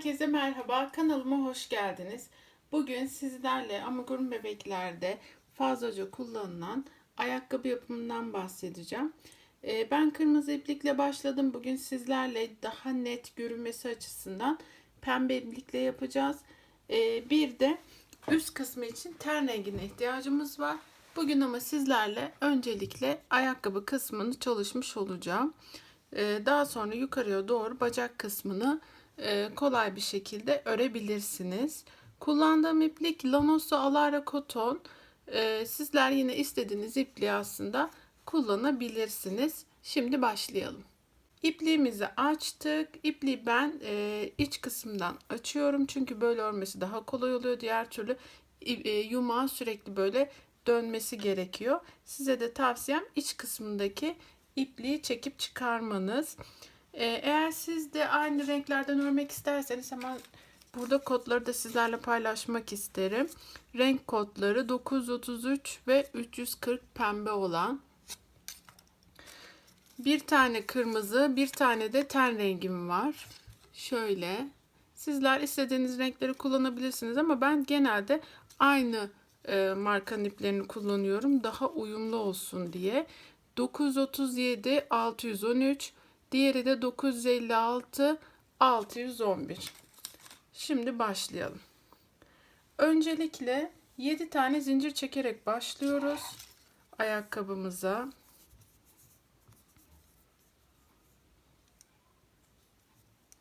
Herkese merhaba, kanalıma hoş geldiniz. Bugün sizlerle amigurumi bebeklerde fazlaca kullanılan ayakkabı yapımından bahsedeceğim. Ee, ben kırmızı iplikle başladım. Bugün sizlerle daha net görünmesi açısından pembe iplikle yapacağız. Ee, bir de üst kısmı için ten rengine ihtiyacımız var. Bugün ama sizlerle öncelikle ayakkabı kısmını çalışmış olacağım. Ee, daha sonra yukarıya doğru bacak kısmını e, kolay bir şekilde örebilirsiniz. Kullandığım iplik Lanoso Alara Koton. E, sizler yine istediğiniz ipliği aslında kullanabilirsiniz. Şimdi başlayalım. İpliğimizi açtık. İpliği ben e, iç kısımdan açıyorum. Çünkü böyle örmesi daha kolay oluyor. Diğer türlü e, yumağın sürekli böyle dönmesi gerekiyor. Size de tavsiyem iç kısmındaki ipliği çekip çıkarmanız. Ee, eğer siz de aynı renklerden örmek isterseniz hemen burada kodları da sizlerle paylaşmak isterim. Renk kodları 933 ve 340 pembe olan. Bir tane kırmızı, bir tane de ten rengim var. Şöyle. Sizler istediğiniz renkleri kullanabilirsiniz ama ben genelde aynı e, markanın iplerini kullanıyorum. Daha uyumlu olsun diye. 937 613 Diğeri de 956 611. Şimdi başlayalım. Öncelikle 7 tane zincir çekerek başlıyoruz ayakkabımıza.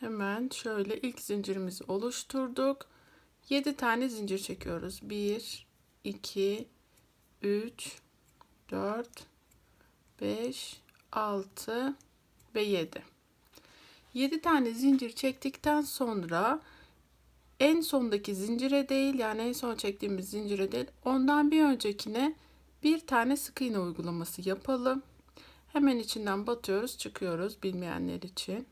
Hemen şöyle ilk zincirimizi oluşturduk. 7 tane zincir çekiyoruz. 1 2 3 4 5 6 ve 7. 7 tane zincir çektikten sonra en sondaki zincire değil yani en son çektiğimiz zincire değil ondan bir öncekine bir tane sık iğne uygulaması yapalım. Hemen içinden batıyoruz çıkıyoruz bilmeyenler için.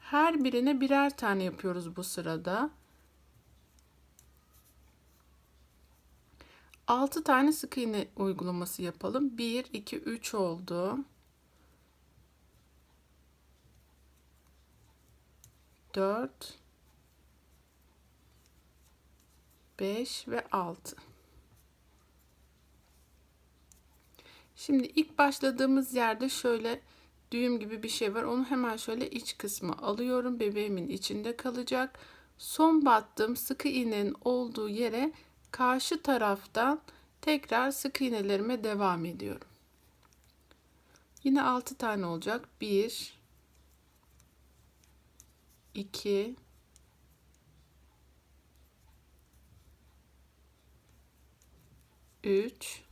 Her birine birer tane yapıyoruz bu sırada. 6 tane sık iğne uygulaması yapalım. 1 2 3 oldu. 4 5 ve 6 Şimdi ilk başladığımız yerde şöyle düğüm gibi bir şey var. Onu hemen şöyle iç kısmı alıyorum. Bebeğimin içinde kalacak. Son battığım sık iğnenin olduğu yere karşı taraftan tekrar sık iğnelerime devam ediyorum. Yine 6 tane olacak. 1 2 3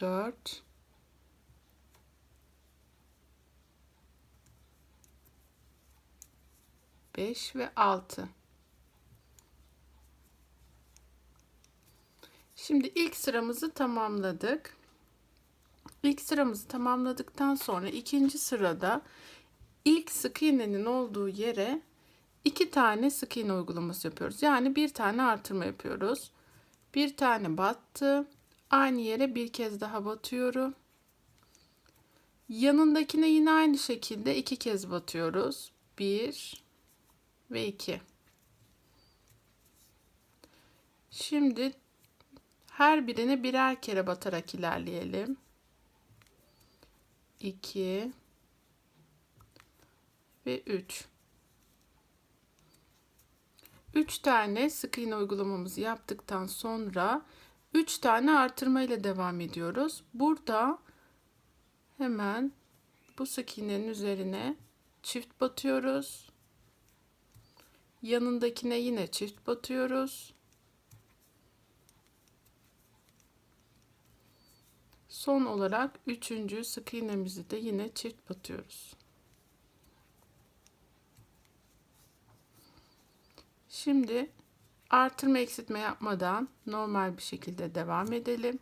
4 5 ve 6 Şimdi ilk sıramızı tamamladık. İlk sıramızı tamamladıktan sonra ikinci sırada ilk sık iğnenin olduğu yere iki tane sık iğne uygulaması yapıyoruz. Yani bir tane artırma yapıyoruz. Bir tane battı. Aynı yere bir kez daha batıyorum. Yanındakine yine aynı şekilde iki kez batıyoruz. Bir ve iki. Şimdi her birine birer kere batarak ilerleyelim. 2 ve 3. 3 tane sık iğne uygulamamızı yaptıktan sonra 3 tane artırma ile devam ediyoruz. Burada hemen bu sık iğnenin üzerine çift batıyoruz. Yanındakine yine çift batıyoruz. Son olarak üçüncü sık iğnemizi de yine çift batıyoruz. Şimdi artırma eksiltme yapmadan normal bir şekilde devam edelim.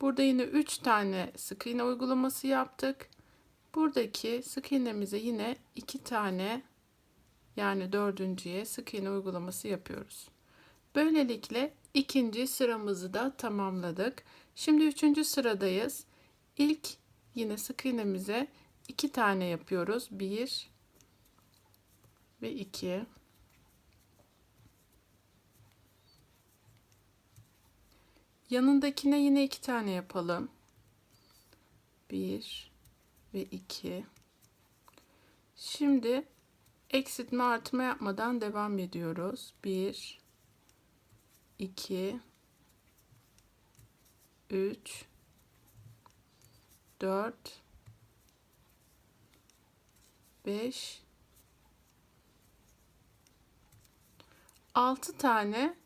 Burada yine 3 tane sık iğne uygulaması yaptık. Buradaki sık iğnemize yine 2 tane yani dördüncüye sık iğne uygulaması yapıyoruz. Böylelikle ikinci sıramızı da tamamladık. Şimdi üçüncü sıradayız. İlk yine sık iğnemize iki tane yapıyoruz. Bir ve iki. Yanındakine yine iki tane yapalım. Bir ve iki. Şimdi eksiltme artma yapmadan devam ediyoruz. Bir, iki, üç, dört, beş, altı tane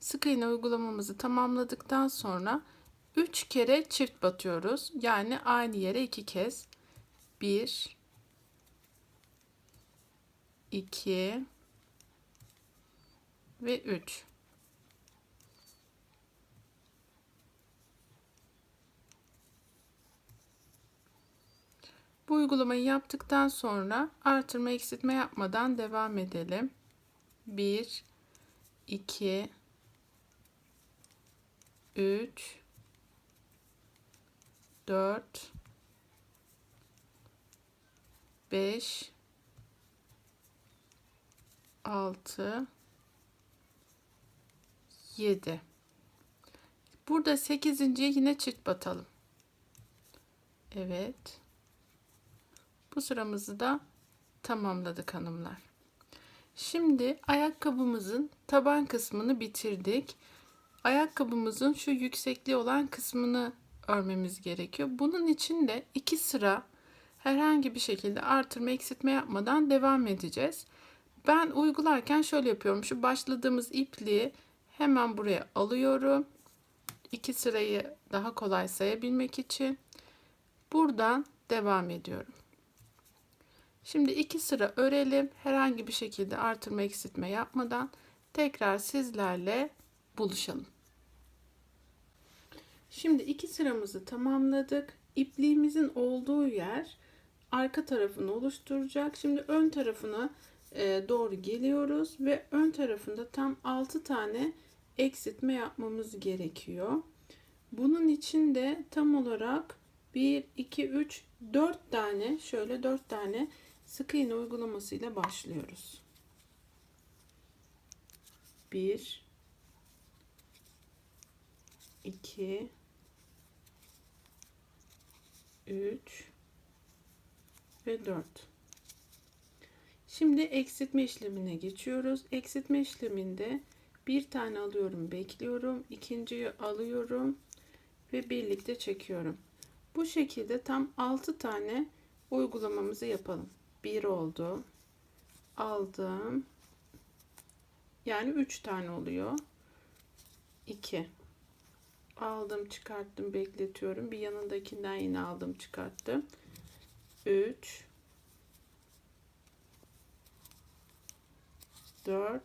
sık iğne uygulamamızı tamamladıktan sonra 3 kere çift batıyoruz. Yani aynı yere 2 kez. 1 2 ve 3. Bu uygulamayı yaptıktan sonra artırma eksiltme yapmadan devam edelim. 1 2 3 4 5 6 7 Burada 8. yine çift batalım. Evet. Bu sıramızı da tamamladık hanımlar. Şimdi ayakkabımızın taban kısmını bitirdik. Ayakkabımızın şu yüksekliği olan kısmını örmemiz gerekiyor. Bunun için de iki sıra herhangi bir şekilde artırma eksiltme yapmadan devam edeceğiz. Ben uygularken şöyle yapıyorum. Şu başladığımız ipliği hemen buraya alıyorum. İki sırayı daha kolay sayabilmek için buradan devam ediyorum. Şimdi iki sıra örelim. Herhangi bir şekilde artırma eksiltme yapmadan tekrar sizlerle buluşalım. Şimdi iki sıramızı tamamladık. İpliğimizin olduğu yer arka tarafını oluşturacak. Şimdi ön tarafına e, doğru geliyoruz ve ön tarafında tam 6 tane eksiltme yapmamız gerekiyor. Bunun için de tam olarak 1, 2, 3, 4 tane şöyle 4 tane sık iğne uygulamasıyla başlıyoruz. 1 2 3 ve 4. Şimdi eksiltme işlemine geçiyoruz. Eksiltme işleminde bir tane alıyorum, bekliyorum. ikinciyi alıyorum ve birlikte çekiyorum. Bu şekilde tam 6 tane uygulamamızı yapalım. 1 oldu. Aldım. Yani 3 tane oluyor. 2 aldım çıkarttım bekletiyorum bir yanındakinden yine aldım çıkarttım 3 4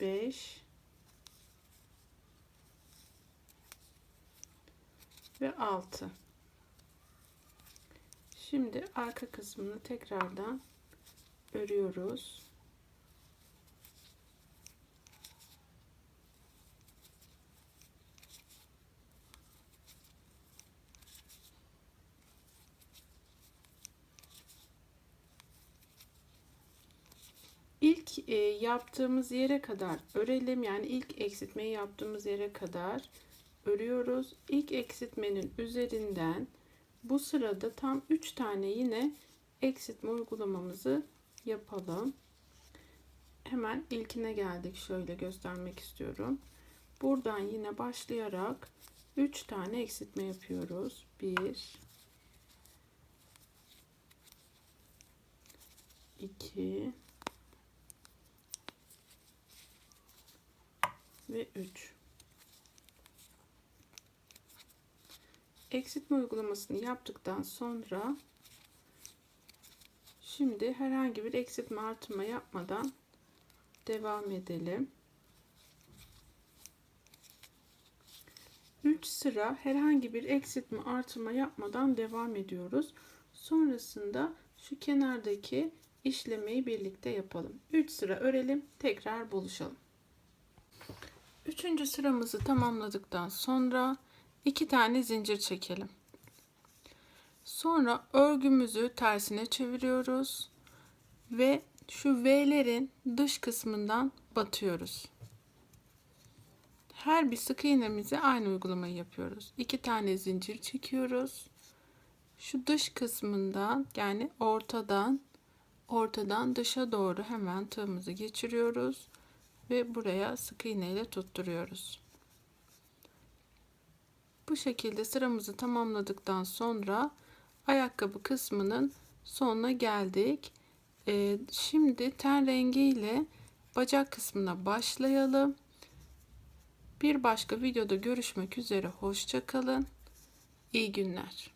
5 ve 6 şimdi arka kısmını tekrardan örüyoruz e, yaptığımız yere kadar örelim. Yani ilk eksiltmeyi yaptığımız yere kadar örüyoruz. İlk eksiltmenin üzerinden bu sırada tam 3 tane yine eksiltme uygulamamızı yapalım. Hemen ilkine geldik. Şöyle göstermek istiyorum. Buradan yine başlayarak 3 tane eksiltme yapıyoruz. 1 2 ve 3. Eksiltme uygulamasını yaptıktan sonra şimdi herhangi bir eksiltme artırma yapmadan devam edelim. 3 sıra herhangi bir eksiltme artırma yapmadan devam ediyoruz. Sonrasında şu kenardaki işlemeyi birlikte yapalım. 3 sıra örelim, tekrar buluşalım. Üçüncü sıramızı tamamladıktan sonra iki tane zincir çekelim. Sonra örgümüzü tersine çeviriyoruz ve şu V'lerin dış kısmından batıyoruz. Her bir sık iğnemize aynı uygulamayı yapıyoruz. İki tane zincir çekiyoruz. Şu dış kısmından yani ortadan ortadan dışa doğru hemen tığımızı geçiriyoruz ve buraya sık iğne ile tutturuyoruz. Bu şekilde sıramızı tamamladıktan sonra ayakkabı kısmının sonuna geldik. Ee, şimdi ten rengi ile bacak kısmına başlayalım. Bir başka videoda görüşmek üzere. Hoşça kalın. İyi günler.